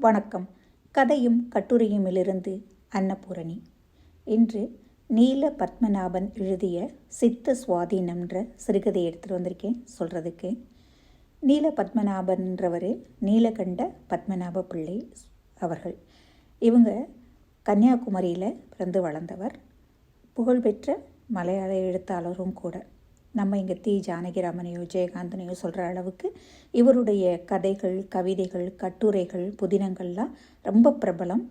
வணக்கம். கதையும் கட்டுரையுமிலிருந்து அன்னபூரணி. இன்று நீல பத்மநாபன் எழுதிய சித்த சுவாதீனம்ன்ற சிறுகதையை எடுத்துகிட்டு வந்திருக்கேன். சொல்கிறதுக்கு நீல பத்மநாபன்றவர் நீலகண்ட பத்மநாப பிள்ளை அவர்கள். இவங்க கன்னியாகுமரியில் பிறந்து வளர்ந்தவர். புகழ்பெற்ற மலையாள எழுத்தாளரும் கூட. நம்ம இங்கே தி. ஜானகிராமனையோ ஜெயகாந்தனையோ சொல்கிற அளவுக்கு இவருடைய கதைகள் கவிதைகள் கட்டுரைகள் புதினங்கள்லாம் ரொம்ப பிரபலம்.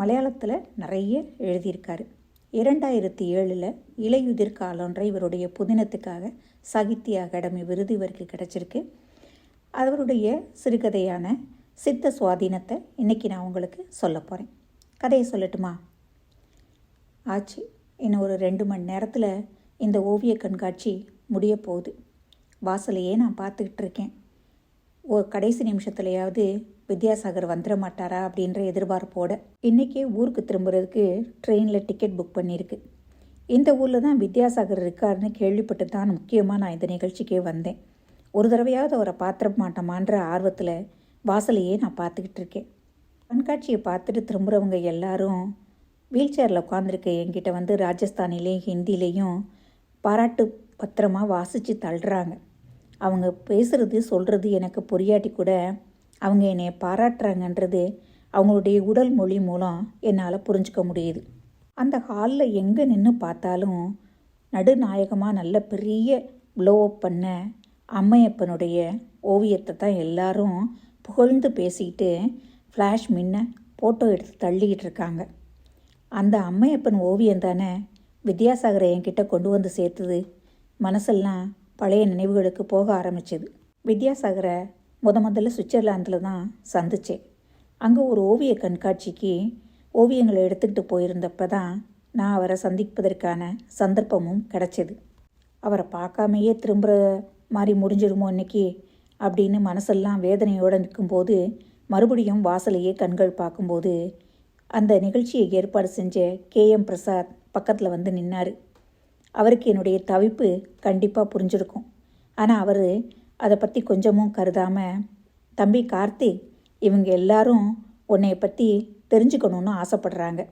மலையாளத்தில் நிறைய எழுதியிருக்காரு. இரண்டாயிரத்தி ஏழில் இலையுதிர் காலன்ற இவருடைய புதினத்துக்காக சாகித்ய அகாடமி விருது இவருக்கு கிடச்சிருக்கு. அவருடைய சிறுகதையான சித்த சுவாதீனத்தை இன்றைக்கி நான் உங்களுக்கு சொல்ல போகிறேன் கதையை சொல்லட்டுமா? ஆச்சு. இன்னும் ஒரு ரெண்டு மணி நேரத்தில் இந்த ஓவிய கண்காட்சி முடிய போகுது. வாசலையே நான் பார்த்துக்கிட்டு இருக்கேன். ஓ கடைசி நிமிஷத்துலையாவது வித்யாசாகர் வந்துட மாட்டாரா அப்படின்ற எதிர்பார்ப்போட இன்றைக்கே ஊருக்கு திரும்புறதுக்கு ட்ரெயினில் டிக்கெட் புக் பண்ணியிருக்கு இந்த ஊரில் தான் வித்யாசாகர் இருக்காருன்னு கேள்விப்பட்டு தான் முக்கியமாக நான் இந்த நிகழ்ச்சிக்கே வந்தேன். ஒரு தடவையாவது அவரை பார்த்துட மாட்டோமான்ற ஆர்வத்தில் வாசலையே நான் பார்த்துக்கிட்டு இருக்கேன். கண்காட்சியை பார்த்துட்டு திரும்புகிறவங்க எல்லாரும் வீல் சேரில் உட்காந்துருக்க என்கிட்ட வந்து ராஜஸ்தானிலேயும் ஹிந்திலேயும் பாராட்டு பத்திரமாக வாசித்து தள்ளுறாங்க. அவங்க பேசுகிறது சொல்கிறது எனக்கு புரியாட்டி கூட அவங்க என்னை பாராட்டுறாங்கன்றது அவங்களுடைய உடல் மொழி மூலம் என்னால் புரிஞ்சுக்க முடியுது. அந்த ஹாலில் எங்கே நின்று பார்த்தாலும் நடுநாயகமாக நல்ல பெரிய ப்ளோ அப் பண்ண அம்மையப்பனுடைய ஓவியத்தை தான் எல்லாரும் புகழ்ந்து பேசிக்கிட்டு ஃப்ளாஷ் மின்ன ஃபோட்டோ எடுத்து தள்ளிக்கிட்டு இருக்காங்க. அந்த அம்மையப்பன் ஓவியம் தானே வித்யாசாகரை என்கிட்ட கொண்டு வந்து சேர்த்துது. மனசெல்லாம் பழைய நினைவுகளுக்கு போக ஆரம்பிச்சது. வித்யாசாகரை முத முதல்ல சுவிட்சர்லாந்தில் தான் சந்தித்தேன் அங்கே ஒரு ஓவிய கண்காட்சிக்கு ஓவியங்களை எடுத்துக்கிட்டு போயிருந்தப்ப தான் நான் அவரை சந்திப்பதற்கான சந்தர்ப்பமும் கிடச்சிது. அவரை பார்க்காமையே திரும்புகிற மாதிரி முடிஞ்சிருமோ இன்னைக்கு அப்படின்னு மனசெல்லாம் வேதனையோடு நிற்கும்போது மறுபடியும் வாசலையே கண்கள் பார்க்கும்போது அந்த நிகழ்ச்சியை ஏற்பாடு செஞ்ச கே எம் பிரசாத் பக்கத்தில் வந்து நின்னார். அவருக்கு என்னுடைய தவிப்பு கண்டிப்பாக புரிஞ்சிருக்கும். ஆனால் அவர் அதை பற்றி கொஞ்சமும் கருதாமல் தம்பி கார்த்திக் இவங்க எல்லாரும் உன்னைய பற்றி தெரிஞ்சுக்கணுன்னு ஆசைப்படுறாங்க.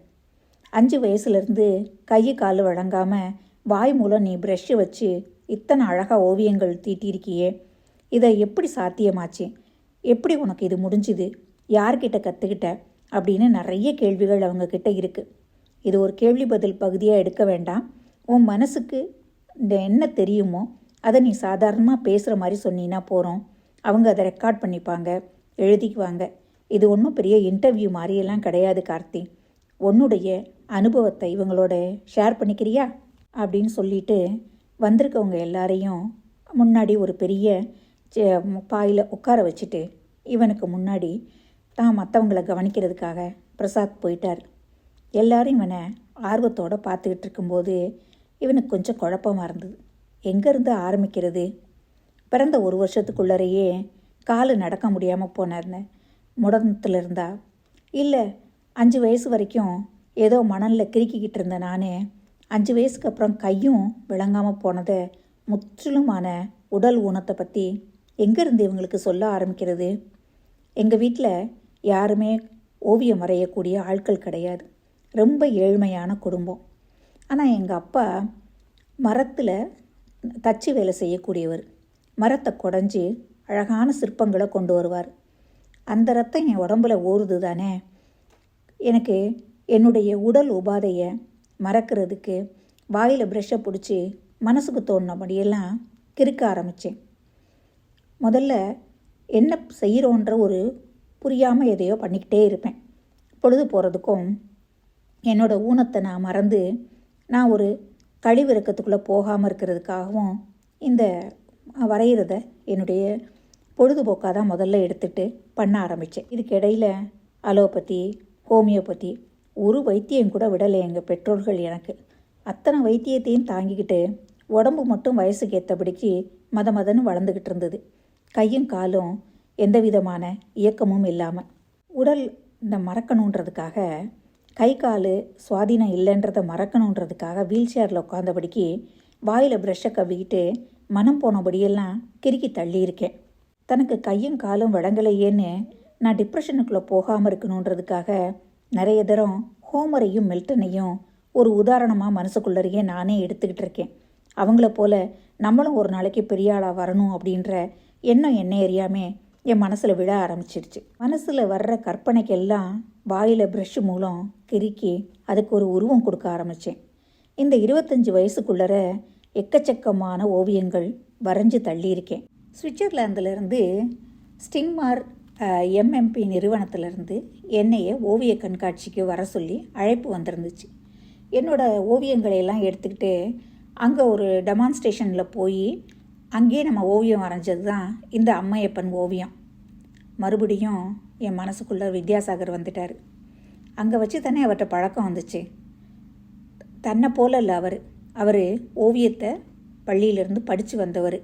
அஞ்சு வயசுலேருந்து கை கால் வழங்காமல் வாய் மூலம் நீ ப்ரெஷ்ஷு வச்சு இத்தனை அழகாக ஓவியங்கள் தீட்டியிருக்கியே இதை எப்படி சாத்தியமாச்சு? எப்படி உனக்கு இது முடிஞ்சுது? யார்கிட்ட கற்றுக்கிட்ட அப்படின்னு நிறைய கேள்விகள் அவங்கக்கிட்ட இருக்குது இது ஒரு கேள்வி பதில் பகுதியாக எடுக்க வேண்டாம். உன் மனசுக்கு இந்த என்ன தெரியுமோ அதை நீ சாதாரணமாக பேசுகிற மாதிரி சொன்னீன்னா போகிறோம் அவங்க அதை ரெக்கார்ட் பண்ணிப்பாங்க எழுதிக்குவாங்க. இது ஒன்றும் பெரிய இன்டர்வியூ மாதிரியெல்லாம் கிடையாது கார்த்தி. உன்னுடைய அனுபவத்தை இவங்களோட ஷேர் பண்ணிக்கிறியா? அப்படின்னு சொல்லிட்டு வந்திருக்கவங்க எல்லாரையும் முன்னாடி ஒரு பெரிய பாயில் உட்கார வச்சுட்டு இவனுக்கு முன்னாடி தான் மற்றவங்களை கவனிக்கிறதுக்காக பிரசாத் போயிட்டார். எல்லாரும் இவனை ஆர்வத்தோடு பார்த்துக்கிட்டு இருக்கும்போது இவனுக்கு கொஞ்சம் குழப்பமாக இருந்தது. எங்கேருந்து ஆரம்பிக்கிறது? பிறந்த ஒரு வருஷத்துக்குள்ளறையே காலு நடக்க முடியாமல் போனார்னு முடத்தில் இருந்தா. இல்லை அஞ்சு வயசு வரைக்கும் ஏதோ மணலில் கிறுக்கிக்கிட்டு இருந்த நான் அஞ்சு வயசுக்கு அப்புறம் கையும் விளங்காமல் போனதை முற்றிலுமான உடல் ஊனத்தை பற்றி எங்கேருந்து இவங்களுக்கு சொல்ல ஆரம்பிக்கிறது? எங்கள் வீட்டில் யாருமே ஓவியம் வரையக்கூடிய ஆட்கள் கிடையாது. ரொம்ப ஏழ்மையான குடும்பம். ஆனால் எங்கள் அப்பா மரத்தில் தச்சு வேலை செய்யக்கூடியவர். மரத்தை குடஞ்சி அழகான சிற்பங்களை கொண்டு வருவார். அந்த ரத்தம் என் உடம்புல ஊறுது தானே எனக்கு என்னுடைய உடல் உபாதையை மறக்கிறதுக்கு வாயில் ப்ரெஷ்ஷை பிடிச்சி மனசுக்கு தோணுனபடியெல்லாம் கிறுக்க ஆரம்பித்தேன் முதல்ல என்ன செய்கிறோன்ற ஒரு புரியாமல் எதையோ பண்ணிக்கிட்டே இருப்பேன். பொழுது போகிறதுக்கும் என்னோடய ஊனத்தை நான் மறந்து நான் ஒரு கழிவிறக்கத்துக்குள்ளே போகாமல் இருக்கிறதுக்காகவும் இந்த வரைகிறத என்னுடைய பொழுதுபோக்காக தான் முதல்ல எடுத்துகிட்டு பண்ண ஆரம்பித்தேன் இதுக்கு இடையில் அலோபதி ஹோமியோபதி ஒரு வைத்தியம் கூட விடலை எங்கள் பெற்றோர்கள் எனக்கு. அத்தனை வைத்தியத்தையும் தாங்கிக்கிட்டு உடம்பு மட்டும் வயசுக்கு ஏற்றபடிக்கு மத மதன்னு வளர்ந்துக்கிட்டு இருந்தது. கையும் காலும் எந்த விதமான இயக்கமும் இல்லாமல் உடல் இந்த மறக்கணுன்றதுக்காக கை கால் சுவாதீனம் இல்லைன்றதை மறக்கணுன்றதுக்காக வீல் சேரில் உட்காந்தபடிக்கு வாயில் ப்ரெஷ்ஷை கவிக்கிட்டு மனம் போனபடியெல்லாம் கிறுக்கி தள்ளியிருக்கேன். தனக்கு கையும் காலும் வழங்கலையேன்னு நான் டிப்ரெஷனுக்குள்ளே போகாமல் இருக்கணுன்றதுக்காக நிறைய தரம் ஹோமரையும் மில்டனையும் ஒரு உதாரணமாக மனசுக்குள்ளறையே நானே எடுத்துக்கிட்டு இருக்கேன் அவங்கள போல் நம்மளும் ஒரு நாளைக்கு பெரிய ஆளாக வரணும் அப்படின்ற எண்ணம் என்ன எறியாமே என் மனசில் விழ ஆரம்பிச்சிருச்சு. மனசில் வர்ற கற்பனைக்கெல்லாம் வாயில் ப்ரஷ் மூலம் கிறுக்கி அதுக்கு ஒரு உருவம் கொடுக்க ஆரம்பித்தேன் இந்த இருபத்தஞ்சி வயசுக்குள்ளர எக்கச்சக்கமான ஓவியங்கள் வரைஞ்சு தள்ளியிருக்கேன். சுவிட்சர்லாந்துலேருந்து ஸ்டிங்மார் எம்எம்பி நிறுவனத்திலேருந்து என்னைய ஓவிய கண்காட்சிக்கு வர சொல்லி அழைப்பு வந்திருந்துச்சு. என்னோட ஓவியங்களையெல்லாம் எடுத்துக்கிட்டு அங்கே ஒரு டெமான்ஸ்ட்ரேஷனில் போய் அங்கேயே நம்ம ஓவியம் வரைஞ்சது தான் இந்த அம்மையப்பன் ஓவியம். மறுபடியும் என் மனசுக்குள்ளே வித்யாசாகர் வந்துட்டார். அங்கே வச்சு தானே அவர்கிட்ட பழக்கம் வந்துச்சு. தன்னை போல இல்லை அவர். அவர் ஓவியத்தை பள்ளியிலேருந்து படித்து வந்தவர்.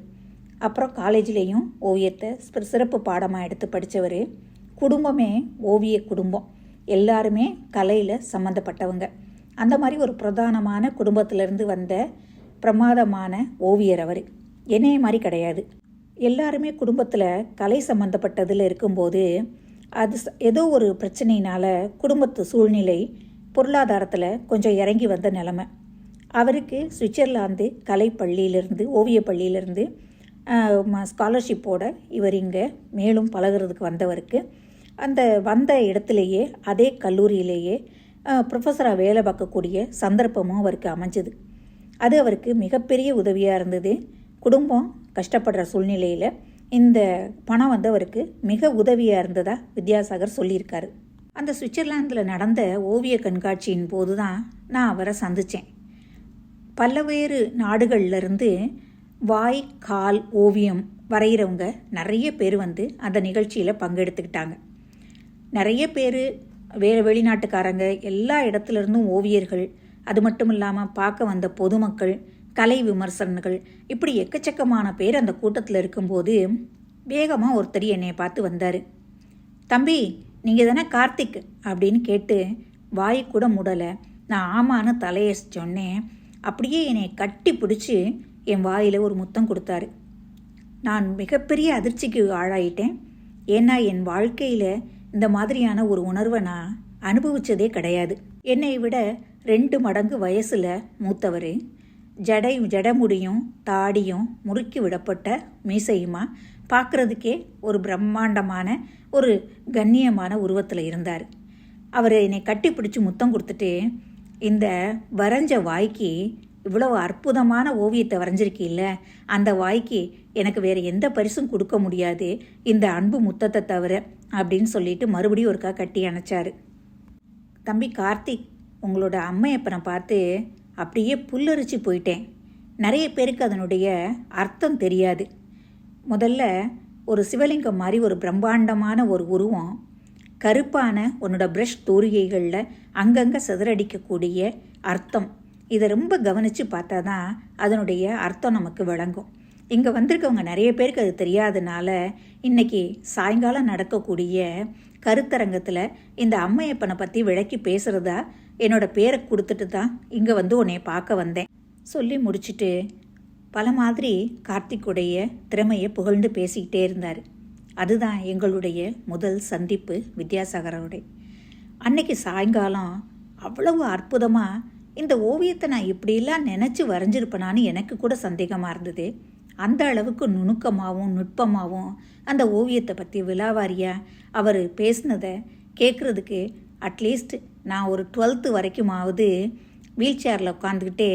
அப்புறம் காலேஜ்லேயும் ஓவியத்தை சிறப்பு பாடமாக எடுத்து படித்தவர் குடும்பமே ஓவிய குடும்பம். எல்லாருமே கலையில் சம்மந்தப்பட்டவங்க அந்த மாதிரி ஒரு பிரதானமான குடும்பத்திலேருந்து வந்த பிரமாதமான ஓவியர் அவர். என்னைய மாதிரி கிடையாது. எல்லாருமே குடும்பத்தில் கலை சம்மந்தப்பட்டதில் இருக்கும்போது அது ஏதோ ஒரு பிரச்சனையினால் குடும்பத்து சூழ்நிலை பொருளாதாரத்தில் கொஞ்சம் இறங்கி வந்த நிலமை. அவருக்கு சுவிட்சர்லாந்து கலை பள்ளியிலிருந்து ஓவிய பள்ளியிலிருந்து ஸ்காலர்ஷிப்போட இவர் இங்கே மேலும் பழகுறதுக்கு வந்தவருக்கு அந்த வந்த இடத்துலையே அதே கல்லூரியிலேயே ப்ரொஃபஸராக வேலை பார்க்கக்கூடிய சந்தர்ப்பமும் அவருக்கு அமைஞ்சது. அது அவருக்கு மிகப்பெரிய உதவியாக இருந்தது. குடும்பம் கஷ்டப்படுற சூழ்நிலையில் இந்த பணம் வந்து அவருக்கு மிக உதவியாக இருந்ததா வித்யாசாகர் சொல்லியிருக்காரு. அந்த சுவிட்சர்லாந்தில் நடந்த ஓவிய கண்காட்சியின் போது தான் நான் அவரை சந்தித்தேன் பல்வேறு நாடுகள்லேருந்து வாய் கால் ஓவியம் வரைகிறவங்க நிறைய பேர் வந்து அந்த நிகழ்ச்சியில் பங்கெடுத்துக்கிட்டாங்க. நிறைய பேர் வேறு வெளிநாட்டுக்காரங்க எல்லா இடத்துல இருந்தும் ஓவியர்கள் அது மட்டும் இல்லாமல் பார்க்க வந்த பொதுமக்கள் கலை விமர்சனங்கள் இப்படி எக்கச்சக்கமான பேர் அந்த கூட்டத்தில் இருக்கும்போது வேகமாக ஒருத்தர் என்னை பார்த்து வந்தார். தம்பி நீங்கள் தானே கார்த்திக்? அப்படின்னு கேட்டு வாய் கூட முடலை. நான் ஆமான்னு தலையை சொன்னேன். அப்படியே என்னை கட்டி பிடிச்சி என் வாயில் ஒரு முத்தம் கொடுத்தாரு. நான் மிகப்பெரிய அதிர்ச்சிக்கு ஆளாயிட்டேன். ஏன்னா என் வாழ்க்கையில் இந்த மாதிரியான ஒரு உணர்வை நான் அனுபவித்ததே கிடையாது. என்னை விட ரெண்டு மடங்கு வயசில் மூத்தவர். ஜடை ஜடமுடியும் தாடியும் முறுக்கி விடப்பட்ட மீசையுமா? பார்க்குறதுக்கே ஒரு பிரம்மாண்டமான ஒரு கண்ணியமான உருவத்தில் இருந்தார். அவர் என்னை கட்டி பிடிச்சி முத்தம் கொடுத்துட்டு இந்த வரைஞ்ச வாய்க்கு இவ்வளவு அற்புதமான ஓவியத்தை வரைஞ்சிருக்கீல்ல? அந்த வாய்க்கு எனக்கு வேறு எந்த பரிசும் கொடுக்க முடியாது. இந்த அன்பு முத்தத்தை தவிர அப்படின்னு சொல்லிட்டு மறுபடியும் ஒருக்கா கட்டி அணைச்சார். தம்பி கார்த்திக் உங்களோட அம்மையப்பனை பார்த்து அப்படியே புல்லரிச்சு போயிட்டேன். நிறைய பேருக்கு அதனுடைய அர்த்தம் தெரியாது. முதல்ல ஒரு சிவலிங்கம் மாதிரி ஒரு பிரம்மாண்டமான ஒரு உருவம் கருப்பான உன்னோட ப்ரஷ் தூரிகைகளில் அங்கங்கே சிதறடிக்கக்கூடிய அர்த்தம். இதை ரொம்ப கவனித்து பார்த்தா தான் அதனுடைய அர்த்தம் நமக்கு விளங்கும். இங்கே வந்திருக்கவங்க நிறைய பேருக்கு அது தெரியாதனால இன்னைக்கு சாயங்காலம் நடக்கக்கூடிய கருத்தரங்கத்தில் இந்த அம்மையப்பனை பற்றி விளக்கி பேசுகிறதா என்னோட பேரை கொடுத்துட்டு தான் இங்கே வந்து உன்னை பார்க்க வந்தேன். சொல்லி முடிச்சுட்டு பல மாதிரி கார்த்திக்குடைய திறமையை புகழ்ந்து பேசிக்கிட்டே இருந்தார். அதுதான் எங்களுடைய முதல் சந்திப்பு வித்யாசாகரோடைய அன்னைக்கு சாயங்காலம் அவ்வளவு அற்புதமாக இந்த ஓவியத்தை நான் இப்படியெல்லாம் நினச்சி வரைஞ்சிருப்பேனான்னு எனக்கு கூட சந்தேகமாக இருந்தது. அந்த அளவுக்கு நுணுக்கமாகவும் நுட்பமாகவும் அந்த ஓவியத்தை பற்றி விலாவாரியாக அவர் பேசினதை கேட்குறதுக்கு அட்லீஸ்ட் நான் ஒரு டுவெல்த்து வரைக்குமாவது வீல் சேரில் உட்காந்துக்கிட்டே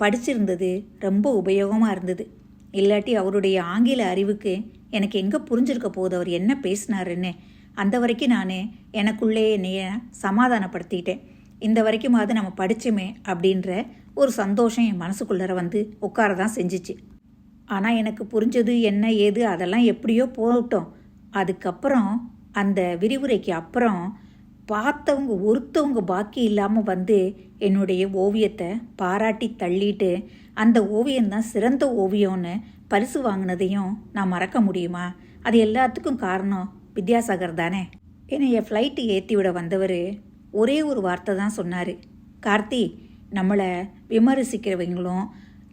படிச்சிருந்தது. ரொம்ப உபயோகமாக இருந்தது. இல்லாட்டி அவருடைய ஆங்கில அறிவுக்கு எனக்கு எங்கே புரிஞ்சிருக்க போகுது? அவர் என்ன பேசினாருன்னு அந்த வரைக்கும் நான் எனக்குள்ளே என்னைய சமாதானப்படுத்திக்கிட்டேன் இந்த வரைக்குமாவது நம்ம படித்தோமே அப்படின்ற ஒரு சந்தோஷம் என் மனசுக்குள்ளர வந்து உட்கார தான் செஞ்சிச்சு. ஆனால் எனக்கு புரிஞ்சது என்ன ஏது அதெல்லாம் எப்படியோ போகட்டும். அதுக்கப்புறம் அந்த விரிவுரைக்கு அப்புறம் பார்த்தவங்க ஒருத்தவங்க பாக்கி இல்லாமல் வந்து என்னுடைய ஓவியத்தை பாராட்டி தள்ளிட்டு அந்த ஓவியம்தான் சிறந்த ஓவியம்னு பரிசு வாங்கினதையும் நான் மறக்க முடியுமா? அது எல்லாத்துக்கும் காரணம் வித்யாசாகர் தானே. என்னைய ஃப்ளைட்டு ஏற்றி விட வந்தவர் ஒரே ஒரு வார்த்தை தான் சொன்னார். கார்த்தி நம்மளை விமர்சிக்கிறவங்களும்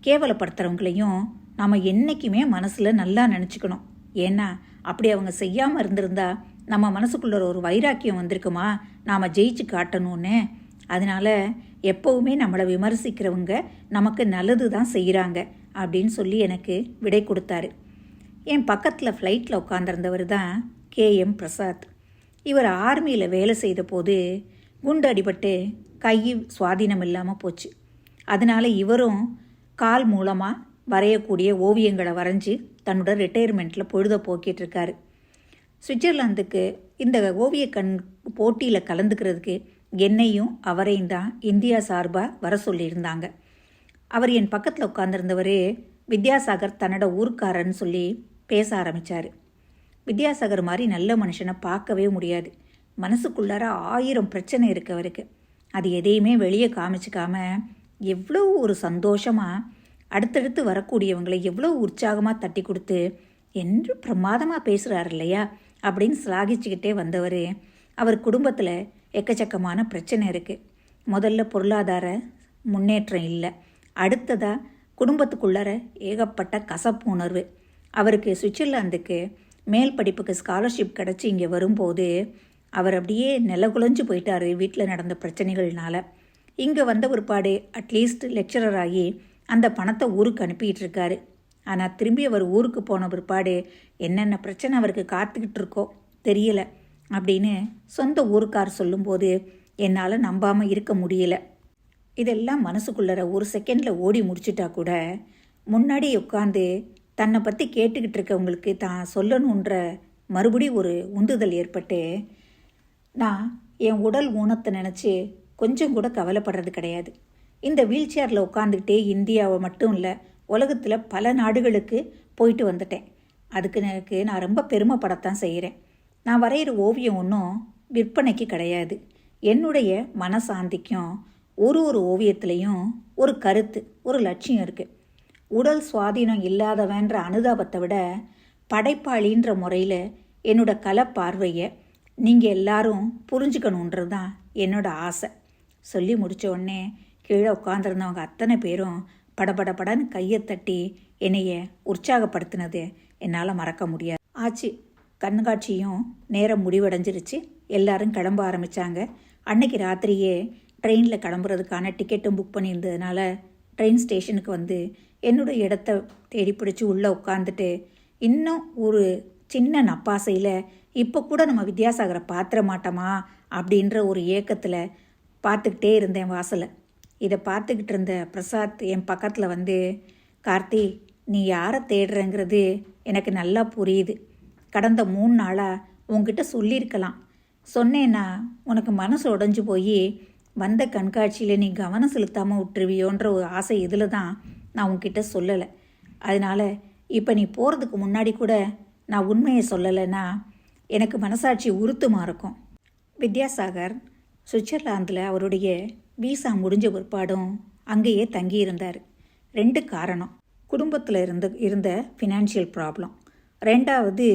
கேவலப்படுத்துகிறவங்களையும் நாம் என்றைக்குமே மனசில் நல்லா நினச்சிக்கணும். ஏன்னா அப்படி அவங்க செய்யாமல் இருந்திருந்தா நம்ம மனசுக்குள்ள ஒரு வைராக்கியம் வந்திருக்குமா? நாம் ஜெயிச்சு காட்டணும்னு. அதனால எப்போவுமே நம்மளை விமர்சிக்கிறவங்க நமக்கு நல்லது தான் செய்கிறாங்க அப்படின்னு சொல்லி எனக்கு விடை கொடுத்தாரு. என் பக்கத்தில் ஃப்ளைட்டில் உட்காந்துருந்தவர் தான் கே. எம். பிரசாத். இவர் ஆர்மியில் வேலை செய்த போது குண்டு அடிபட்டு கை சுவாதீனம் இல்லாமல் போச்சு. அதனால இவரும் கால் மூலமாக வரையக்கூடிய ஓவியங்களை வரைஞ்சி தன்னோட ரிட்டையர்மெண்ட்டில் பொழுத போக்கிட்டு இருக்காரு. சுவிட்சர்லாந்துக்கு இந்த ஓவிய கண் போட்டியில் கலந்துக்கிறதுக்கு என்னையும் அவரையும் தான் இந்தியா சார்பாக வர சொல்லியிருந்தாங்க. அவர் என் பக்கத்தில் உட்காந்துருந்தவர் வித்யாசாகர் தன்னோட ஊர்க்காரன்னு சொல்லி பேச ஆரம்பித்தார் வித்யாசாகர் மாதிரி நல்ல மனுஷனை பார்க்கவே முடியாது. மனசுக்குள்ளார ஆயிரம் பிரச்சனை இருக்கு அவருக்கு. அது எதையுமே வெளியே காமிச்சிக்காம எவ்வளோ ஒரு சந்தோஷமாக அடுத்தடுத்து வரக்கூடியவங்களை எவ்வளோ உற்சாகமாக தட்டி கொடுத்து என்று பிரமாதமாக பேசுகிறார் இல்லையா? அப்படின்னு சிலாகிச்சுக்கிட்டே வந்தவர். அவர் குடும்பத்தில் எக்கச்சக்கமான பிரச்சனை இருக்குது முதல்ல பொருளாதார முன்னேற்றம் இல்லை. அடுத்ததாக குடும்பத்துக்குள்ளார ஏகப்பட்ட கசப்பு உணர்வு. அவருக்கு சுவிட்சர்லாந்துக்கு மேல் படிப்புக்கு ஸ்காலர்ஷிப் கிடச்சி இங்கே வரும்போது அவர் அப்படியே நிலகுலைஞ்சு போயிட்டார் வீட்டில் நடந்த பிரச்சனைகள்னால. இங்கே வந்த பிற்பாடு அட்லீஸ்ட் லெக்சரர் ஆகி அந்த பணத்தை ஊருக்கு அனுப்பிக்கிட்டு இருக்காரு. ஆனால் திரும்பி அவர் ஊருக்கு போன பிற்பாடு என்னென்ன பிரச்சனை அவருக்கு காத்துக்கிட்டு இருக்கோ தெரியல அப்படின்னு சொந்த ஊருக்கார் சொல்லும்போது என்னால் நம்பாமல் இருக்க முடியல. இதெல்லாம் மனசுக்குள்ளற ஒரு செகண்டில் ஓடி முடிச்சிட்டா கூட முன்னாடி உட்காந்து தன்னை பற்றி கேட்டுக்கிட்டு இருக்கவங்களுக்கு தான் சொல்லணுன்ற மறுபடி ஒரு உந்துதல் ஏற்பட்டு நான் என் உடல் ஊனத்தை நினச்சி கொஞ்சம் கூட கவலைப்படுறது கிடையாது. இந்த வீல் சேரில் உட்காந்துக்கிட்டே இந்தியாவை மட்டும் இல்லை உலகத்தில் பல நாடுகளுக்கு போயிட்டு வந்துட்டேன். அதுக்கு எனக்கு நான் ரொம்ப பெருமைப்படத்தான் செய்கிறேன் நான் வரைகிற ஓவியம் ஒன்றும் விற்பனைக்கு கிடையாது. என்னுடைய மனசாந்திக்கும் ஒரு ஒரு ஓவியத்துலேயும் ஒரு கருத்து ஒரு லட்சியம் இருக்குது உடல் சுவாதீனம் இல்லாதவன்ற அனுதாபத்தை விட படைப்பாளின்ற முறையில் என்னோட கலை பார்வையை நீங்கள் எல்லாரும் புரிஞ்சுக்கணுன்றது தான் என்னோட ஆசை. சொல்லி முடித்த உடனே கீழே உட்காந்துருந்தவங்க அத்தனை பேரும் படபட படன்னு கையை தட்டி என்னைய உற்சாகப்படுத்தினது என்னால் மறக்க முடியாது. ஆச்சு கண்காட்சியும் நேரம் முடிவடைஞ்சிருச்சு. எல்லாரும் கிளம்ப ஆரம்பித்தாங்க அன்னைக்கு ராத்திரியே ட்ரெயினில் கிளம்புறதுக்கான டிக்கெட்டும் புக் பண்ணியிருந்ததுனால ட்ரெயின் ஸ்டேஷனுக்கு வந்து என்னோட இடத்த தேடி பிடிச்சி உள்ளே உட்காந்துட்டு இன்னும் ஒரு சின்ன நப்பாசையில் இப்போ கூட நம்ம வித்யாசாகரை பாத்திர மாட்டோமா அப்படின்ற ஒரு ஏக்கத்தில் பார்த்துக்கிட்டே இருந்தேன் வாசலை. இதை பார்த்துக்கிட்டு இருந்த பிரசாத் என் பக்கத்தில் வந்து கார்த்தி நீ யாரை தேடுறங்கிறது எனக்கு நல்லா புரியுது. கடந்த மூணு நாளாக உங்ககிட்ட சொல்லியிருக்கலாம். சொன்னேன்னா உனக்கு மனசு உடஞ்சி போய் வந்த கண்காட்சியில் நீ கவனம் செலுத்தாமல் விட்டுருவியோன்ற ஒரு ஆசை இதில் தான் நான் உங்ககிட்ட சொல்லலை. அதனால் இப்போ நீ போகிறதுக்கு முன்னாடி கூட நான் உண்மையை சொல்லலைன்னா எனக்கு மனசாட்சி உறுத்துமா இருக்கும்? வித்யாசாகர் சுவிட்சர்லாந்தில் அவருடைய வீசா முடிஞ்ச பிற்பாடும் அங்கேயே தங்கியிருந்தார். ரெண்டு காரணம். குடும்பத்தில் இருந்து இருந்த ஃபினான்ஷியல் ப்ராப்ளம் ரெண்டாவது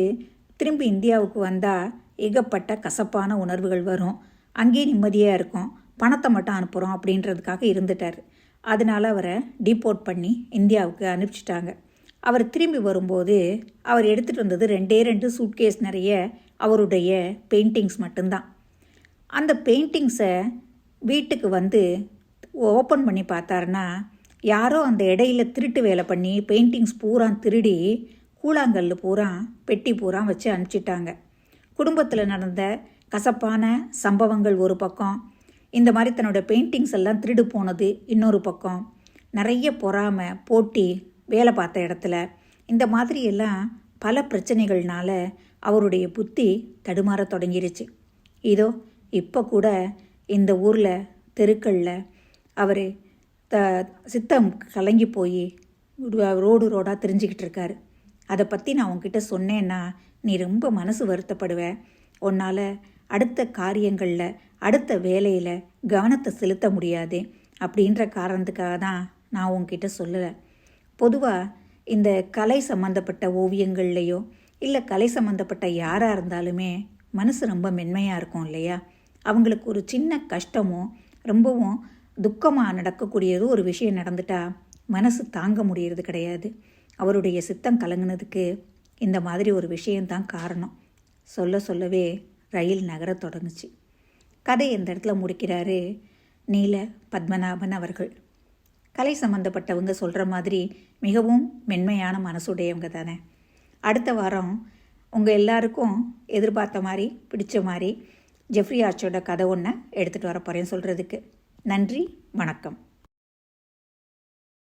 திரும்பி இந்தியாவுக்கு வந்தால் ஏகப்பட்ட கசப்பான உணர்வுகள் வரும். அங்கேயே நிம்மதியாக இருக்கும். பணத்தை மட்டும் அனுப்புகிறோம் அப்படின்றதுக்காக இருந்துட்டார். அதனால் அவரை டிபோர்ட் பண்ணி இந்தியாவுக்கு அனுப்பிச்சிட்டாங்க. அவர் திரும்பி வரும்போது அவர் எடுத்துகிட்டு வந்தது ரெண்டே ரெண்டு சூட்கேஸ் நிறைய அவருடைய பெயிண்டிங்ஸ் மட்டும்தான். அந்த பெயிண்டிங்ஸை வீட்டுக்கு வந்து ஓப்பன் பண்ணி பார்த்தாருன்னா யாரோ அந்த இடையில திருட்டு வேலை பண்ணி பெயிண்டிங்ஸ் பூரா திருடி கூழாங்கல் பூரா பெட்டி பூரா வச்சு அனுப்பிச்சிட்டாங்க. குடும்பத்தில் நடந்த கசப்பான சம்பவங்கள் ஒரு பக்கம் இந்த மாதிரி தன்னோட பெயிண்டிங்ஸ் எல்லாம் திருடு போனது இன்னொரு பக்கம் நிறைய பொறாமை போட்டி வேலை பார்த்த இடத்துல இந்த மாதிரி எல்லாம் பல பிரச்சனைகள்னால அவருடைய புத்தி தடுமாற தொடங்கிருச்சு. இதோ இப்போ கூட இந்த ஊரில் தெருக்களில் அவர் த சித்தம் கலங்கி போய் ரோடு ரோடாக தெரிஞ்சுக்கிட்டு இருக்காரு. அதை பற்றி நான் உங்ககிட்ட சொன்னேன்னா நீ ரொம்ப மனசு வருத்தப்படுவ. உன்னால் அடுத்த காரியங்களில் அடுத்த வேலையில் கவனத்தை செலுத்த முடியாது அப்படின்ற காரணத்துக்காக தான் நான் உங்ககிட்ட சொல்லலை பொதுவாக இந்த கலை சம்மந்தப்பட்ட ஓவியங்கள்லையோ இல்லை கலை சம்மந்தப்பட்ட யாராக இருந்தாலுமே மனசு ரொம்ப மென்மையாக இருக்கும் இல்லையா? அவங்களுக்கு ஒரு சின்ன கஷ்டமோ ரொம்பவும் துக்கமாக நடக்கக்கூடியது ஒரு விஷயம் நடந்துட்டா மனசு தாங்க முடியறது கிடையாது. அவருடைய சித்தம் கலங்குனதுக்கு இந்த மாதிரி ஒரு விஷயந்தான் காரணம். சொல்ல சொல்லவே ரயில் நகர தொடங்குச்சு. கதை இந்த இடத்துல முடிக்கிறாரு நீல பத்மநாபன் அவர்கள். கலை சம்மந்தப்பட்டவங்க சொல்கிற மாதிரி மிகவும் மென்மையான மனசுடையவங்க தானே. அடுத்த வாரம் உங்கள் எல்லாருக்கும் எதிர்பார்த்த மாதிரி பிடிச்ச மாதிரி ஜெஃப்ரி ஆர்ச்சோட கதை ஒன்று எடுத்துகிட்டு வர போகிறேன் சொல்கிறதுக்கு நன்றி வணக்கம்.